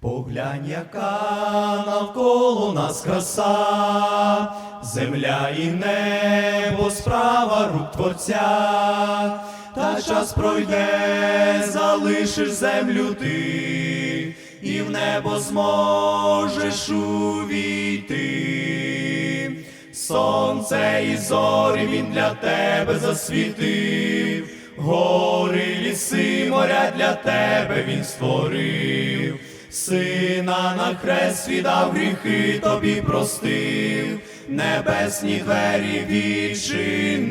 Поглянь, яка навколо нас краса, земля і небо, справа рук творця, та час пройде, залишиш землю ти, і в небо зможеш увійти. Сонце і зорі він для тебе засвітив, гори, ліси, моря для тебе він створив, сина на хрест віддав гріхи тобі простив, небесні двері відчинив.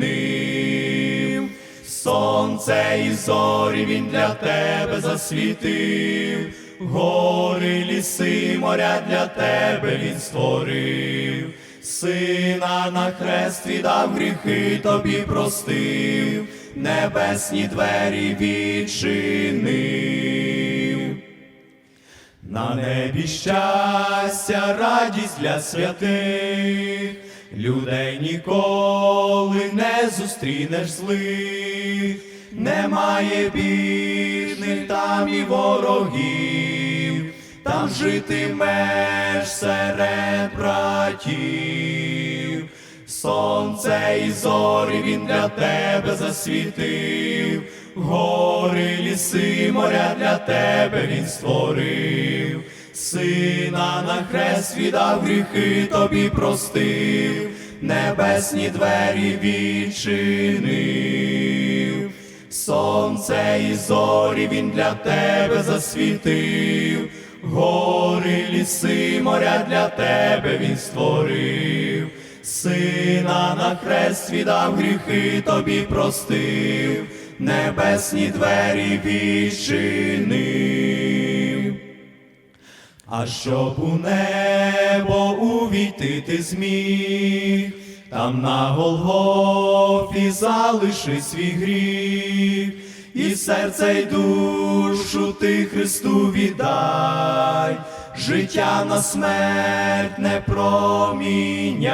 Сонце і зорі він для тебе засвітив, гори, ліси, моря для тебе він створив, сина на хрест віддав гріхи тобі простив, небесні двері відчинив. На небі щастя, радість для святих, людей ніколи не зустрінеш злих, немає бідних там і ворогів, там житимеш серед братів. Сонце і зорі він для тебе засвітив, ліси, моря для тебе він створив, сина на хрест віддав гріхи тобі простив, небесні двері відчинив. Сонце і зорі він для тебе засвітив, гори, ліси, моря для тебе він створив, сина на хрест віддав гріхи тобі простив, небесні двері відчинив. А щоб у небо увійти ти зміг, там на Голгофі залиши свій гріх, і серце й душу ти Христу віддай, життя на смерть не проміняй.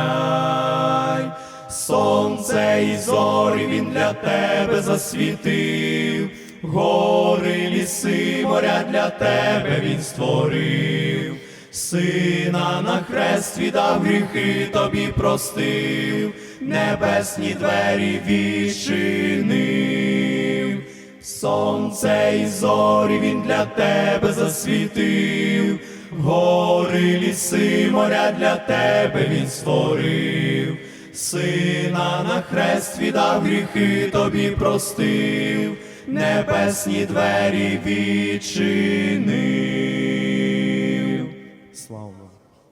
Сонце і зорі він для тебе засвітив, гори, ліси, моря для тебе він створив, сина на хрест віддав гріхи тобі простив, небесні двері відчинив. Сонце і зорі він для тебе засвітив, гори, ліси, моря для тебе він створив, сина на хрест віддав гріхи тобі простив, небесні двері відчинив. Слава.